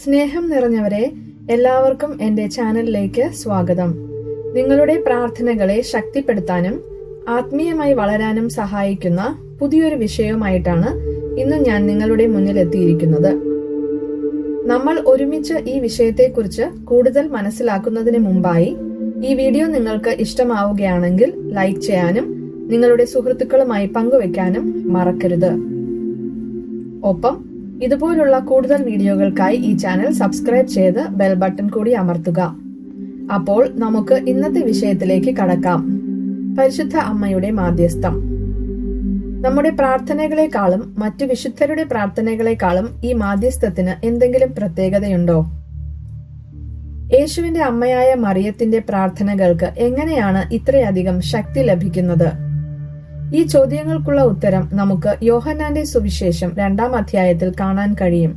സ്നേഹം നിറഞ്ഞവരെ എല്ലാവർക്കും എന്റെ ചാനലിലേക്ക് സ്വാഗതം. നിങ്ങളുടെ പ്രാർത്ഥനകളെ ശക്തിപ്പെടുത്താനും ആത്മീയമായി വളരാനും സഹായിക്കുന്ന പുതിയൊരു വിഷയവുമായിട്ടാണ് ഇന്ന് ഞാൻ നിങ്ങളുടെ മുന്നിൽ എത്തിയിരിക്കുന്നത്. നമ്മൾ ഒരുമിച്ച് ഈ വിഷയത്തെക്കുറിച്ച് കൂടുതൽ മനസ്സിലാക്കുന്നതിന് മുമ്പായി ഈ വീഡിയോ നിങ്ങൾക്ക് ഇഷ്ടമാവുകയാണെങ്കിൽ ലൈക്ക് ചെയ്യാനും നിങ്ങളുടെ സുഹൃത്തുക്കളുമായി പങ്കുവെക്കാനും മറക്കരുത്. ഒപ്പം ഇതുപോലുള്ള കൂടുതൽ വീഡിയോകൾക്കായി ഈ ചാനൽ സബ്സ്ക്രൈബ് ചെയ്ത് ബെൽ ബട്ടൺ കൂടി അമർത്തുക. അപ്പോൾ നമുക്ക് ഇന്നത്തെ വിഷയത്തിലേക്ക് കടക്കാം. പരിശുദ്ധ അമ്മയുടെ മാധ്യസ്ഥം. നമ്മുടെ പ്രാർത്ഥനകളെക്കാളും മറ്റു വിശുദ്ധരുടെ പ്രാർത്ഥനകളെക്കാളും ഈ മാധ്യസ്ഥത്തിന് എന്തെങ്കിലും പ്രത്യേകതയുണ്ടോ? യേശുവിന്റെ അമ്മയായ മറിയത്തിന്റെ പ്രാർത്ഥനകൾക്ക് എങ്ങനെയാണ് ഇത്രയധികം ശക്തി ലഭിക്കുന്നത്? ഈ ചോദ്യങ്ങൾക്കുള്ള ഉത്തരം നമുക്ക് യോഹന്നാന്റെ സുവിശേഷം രണ്ടാം അധ്യായത്തിൽ കാണാൻ കഴിയും.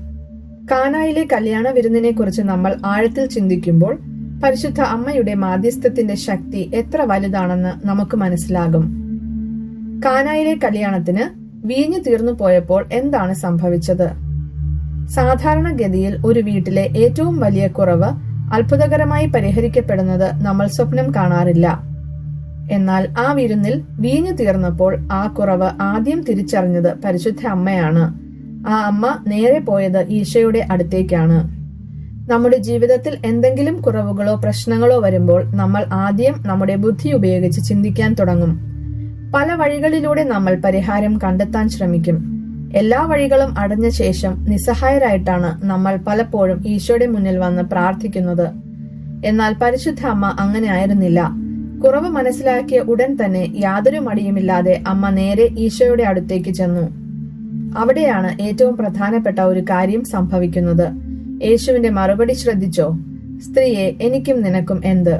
കാനായിലെ കല്യാണ വിരുന്നിനെ കുറിച്ച് നമ്മൾ ആഴത്തിൽ ചിന്തിക്കുമ്പോൾ പരിശുദ്ധ അമ്മയുടെ മാധ്യസ്ഥത്തിന്റെ ശക്തി എത്ര വലുതാണെന്ന് നമുക്ക് മനസ്സിലാകും. കാനായിലെ കല്യാണത്തിന് വീഞ്ഞു തീർന്നു പോയപ്പോൾ എന്താണ് സംഭവിച്ചത്? സാധാരണഗതിയിൽ ഒരു വീട്ടിലെ ഏറ്റവും വലിയ കുറവ് അത്ഭുതകരമായി പരിഹരിക്കപ്പെടുന്നത് നമ്മൾ സ്വപ്നം കാണാറില്ല. എന്നാൽ ആ വിരുന്നിൽ വീഞ്ഞു തീർന്നപ്പോൾ ആ കുറവ് ആദ്യം തിരിച്ചറിഞ്ഞത് പരിശുദ്ധ അമ്മയാണ്. ആ അമ്മ നേരെ പോയത് ഈശോയുടെ അടുത്തേക്കാണ്. നമ്മുടെ ജീവിതത്തിൽ എന്തെങ്കിലും കുറവുകളോ പ്രശ്നങ്ങളോ വരുമ്പോൾ നമ്മൾ ആദ്യം നമ്മുടെ ബുദ്ധി ഉപയോഗിച്ച് ചിന്തിക്കാൻ തുടങ്ങും. പല വഴികളിലൂടെ നമ്മൾ പരിഹാരം കണ്ടെത്താൻ ശ്രമിക്കും. എല്ലാ വഴികളും അടഞ്ഞ ശേഷം നിസ്സഹായരായിട്ടാണ് നമ്മൾ പലപ്പോഴും ഈശോയുടെ മുന്നിൽ വന്ന് പ്രാർത്ഥിക്കുന്നത്. എന്നാൽ പരിശുദ്ധ അമ്മ അങ്ങനെ ആയിരുന്നില്ല. കുറവ് മനസ്സിലാക്കിയ ഉടൻ തന്നെ യാതൊരു മടിയുമില്ലാതെ അമ്മ നേരെ ഈശോയുടെ അടുത്തേക്ക് ചെന്നു. അവിടെയാണ് ഏറ്റവും പ്രധാനപ്പെട്ട ഒരു കാര്യം സംഭവിക്കുന്നത്. യേശുവിന്റെ മറുപടി ശ്രദ്ധിച്ചോ? സ്ത്രീയെ എനിക്കും നിനക്കും എന്ത്?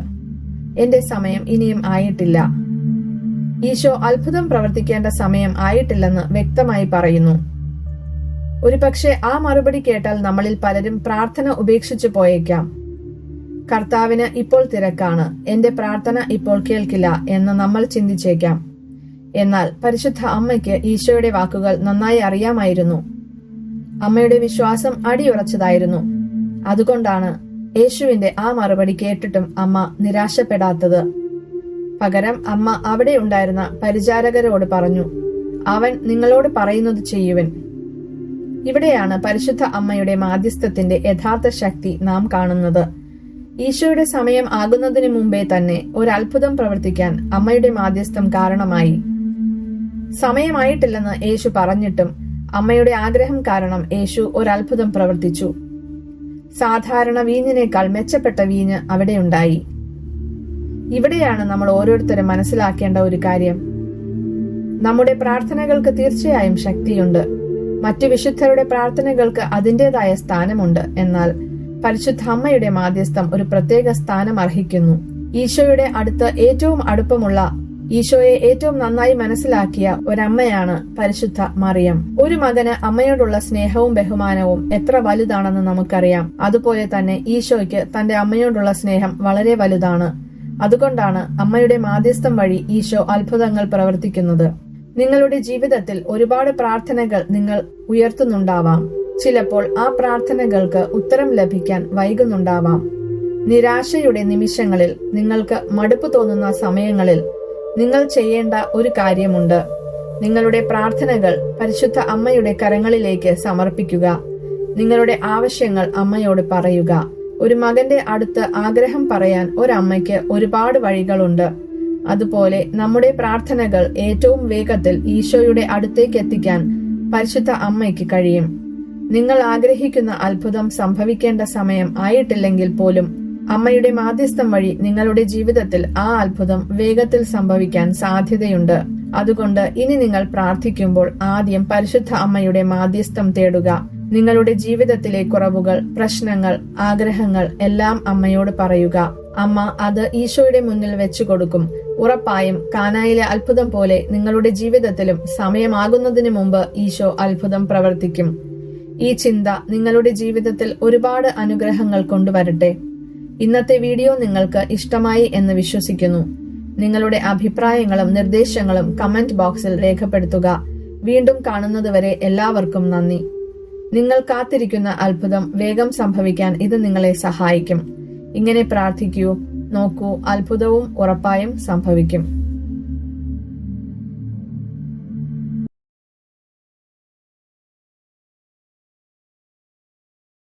എന്റെ സമയം ഇനിയും ആയിട്ടില്ല. ഈശോ അത്ഭുതം പ്രവർത്തിക്കേണ്ട സമയം ആയിട്ടില്ലെന്ന് വ്യക്തമായി പറയുന്നു. ഒരുപക്ഷെ ആ മറുപടി കേട്ടാൽ നമ്മളിൽ പലരും പ്രാർത്ഥന ഉപേക്ഷിച്ചു പോയേക്കാം. കർത്താവിന് ഇപ്പോൾ തിരക്കാണ്. എന്റെ പ്രാർത്ഥന ഇപ്പോൾ കേൾക്കില്ല എന്ന് നമ്മൾ ചിന്തിച്ചേക്കാം. എന്നാൽ പരിശുദ്ധ അമ്മയ്ക്ക് ഈശോയുടെ വാക്കുകൾ നന്നായി അറിയാമായിരുന്നു. അമ്മയുടെ വിശ്വാസം അടിയുറച്ചതായിരുന്നു. അതുകൊണ്ടാണ് യേശുവിന്റെ ആ മറുപടി കേട്ടിട്ടും അമ്മ നിരാശപ്പെടാത്തത്. പകരം അമ്മ അവിടെ ഉണ്ടായിരുന്ന പരിചാരകരോട് പറഞ്ഞു അവൻ നിങ്ങളോട് പറയുന്നത് ചെയ്യുവൻ. ഇവിടെയാണ് പരിശുദ്ധ അമ്മയുടെ മാധ്യസ്ഥത്തിന്റെ യഥാർത്ഥ ശക്തി നാം കാണുന്നത്. ഈശോയുടെ സമയം ആകുന്നതിന് മുമ്പേ തന്നെ ഒരു അത്ഭുതം പ്രവർത്തിക്കാൻ അമ്മയുടെ മാധ്യസ്ഥം കാരണമായി. സമയമായിട്ടില്ലെന്ന് യേശു പറഞ്ഞിട്ടും അമ്മയുടെ ആഗ്രഹം കാരണം യേശു ഒരു അത്ഭുതം പ്രവർത്തിച്ചു. സാധാരണ വീഞ്ഞിനേക്കാൾ മെച്ചപ്പെട്ട വീഞ്ഞ് അവിടെയുണ്ടായി ഇവിടെയാണ് നമ്മൾ ഓരോരുത്തരും മനസ്സിലാക്കേണ്ട ഒരു കാര്യം. നമ്മുടെ പ്രാർത്ഥനകൾക്ക് തീർച്ചയായും ശക്തിയുണ്ട്. മറ്റു വിശുദ്ധരുടെ പ്രാർത്ഥനകൾക്ക് അതിന്റെതായ സ്ഥാനമുണ്ട്. എന്നാൽ പരിശുദ്ധ അമ്മയുടെ മാധ്യസ്ഥം ഒരു പ്രത്യേക സ്ഥാനം അർഹിക്കുന്നു. ഈശോയുടെ അടുത്ത് ഏറ്റവും അടുപ്പമുള്ള ഈശോയെ ഏറ്റവും നന്നായി മനസ്സിലാക്കിയ ഒരമ്മയാണ് പരിശുദ്ധ മറിയം. ഒരു മകന് അമ്മയോടുള്ള സ്നേഹവും ബഹുമാനവും എത്ര വലുതാണെന്ന് നമുക്കറിയാം. അതുപോലെ തന്നെ ഈശോയ്ക്ക് തന്റെ അമ്മയോടുള്ള സ്നേഹം വളരെ വലുതാണ്. അതുകൊണ്ടാണ് അമ്മയുടെ മാധ്യസ്ഥം വഴി ഈശോ അത്ഭുതങ്ങൾ പ്രവർത്തിക്കുന്നത്. നിങ്ങളുടെ ജീവിതത്തിൽ ഒരുപാട് പ്രാർത്ഥനകൾ നിങ്ങൾ ഉയർത്തുന്നുണ്ടാവാം. ചിലപ്പോൾ ആ പ്രാർത്ഥനകൾക്ക് ഉത്തരം ലഭിക്കാൻ വൈകുന്നുണ്ടാവാം. നിരാശയുടെ നിമിഷങ്ങളിൽ നിങ്ങൾക്ക് മടുപ്പ് തോന്നുന്ന സമയങ്ങളിൽ നിങ്ങൾ ചെയ്യേണ്ട ഒരു കാര്യമുണ്ട്. നിങ്ങളുടെ പ്രാർത്ഥനകൾ പരിശുദ്ധ അമ്മയുടെ കരങ്ങളിലേക്ക് സമർപ്പിക്കുക. നിങ്ങളുടെ ആവശ്യങ്ങൾ അമ്മയോട് പറയുക. ഒരു മകന്റെ അടുത്ത് ആഗ്രഹം പറയാൻ ഒരമ്മയ്ക്ക് ഒരുപാട് വഴികളുണ്ട്. അതുപോലെ നമ്മുടെ പ്രാർത്ഥനകൾ ഏറ്റവും വേഗത്തിൽ ഈശോയുടെ അടുത്തേക്ക് എത്തിക്കാൻ പരിശുദ്ധ അമ്മയ്ക്ക് കഴിയും. നിങ്ങൾ ആഗ്രഹിക്കുന്ന അത്ഭുതം സംഭവിക്കേണ്ട സമയം ആയിട്ടില്ലെങ്കിൽ പോലും അമ്മയുടെ മാധ്യസ്ഥം വഴി നിങ്ങളുടെ ജീവിതത്തിൽ ആ അത്ഭുതം വേഗത്തിൽ സംഭവിക്കാൻ സാധ്യതയുണ്ട്. അതുകൊണ്ട് ഇനി നിങ്ങൾ പ്രാർത്ഥിക്കുമ്പോൾ ആദ്യം പരിശുദ്ധ അമ്മയുടെ മാധ്യസ്ഥം തേടുക. നിങ്ങളുടെ ജീവിതത്തിലെ കുറവുകൾ പ്രശ്നങ്ങൾ ആഗ്രഹങ്ങൾ എല്ലാം അമ്മയോട് പറയുക. അമ്മ അത് ഈശോയുടെ മുന്നിൽ വെച്ചു കൊടുക്കും. ഉറപ്പായും കാനായിലെ അത്ഭുതം പോലെ നിങ്ങളുടെ ജീവിതത്തിലും സമയമാകുന്നതിന് മുമ്പ് ഈശോ അത്ഭുതം പ്രവർത്തിക്കും. ഈ ചിന്ത നിങ്ങളുടെ ജീവിതത്തിൽ ഒരുപാട് അനുഗ്രഹങ്ങൾ കൊണ്ടുവരട്ടെ. ഇന്നത്തെ വീഡിയോ നിങ്ങൾക്ക് ഇഷ്ടമായി എന്ന് വിശ്വസിക്കുന്നു. നിങ്ങളുടെ അഭിപ്രായങ്ങളും നിർദ്ദേശങ്ങളും കമന്റ് ബോക്സിൽ രേഖപ്പെടുത്തുക. വീണ്ടും കാണുന്നതുവരെ എല്ലാവർക്കും നന്ദി. നിങ്ങൾ കാത്തിരിക്കുന്ന അത്ഭുതം വേഗം സംഭവിക്കാൻ ഇത് നിങ്ങളെ സഹായിക്കും. ഇങ്ങനെ പ്രാർത്ഥിക്കൂ നോക്കൂ അത്ഭുതവും ഉറപ്പായും സംഭവിക്കും.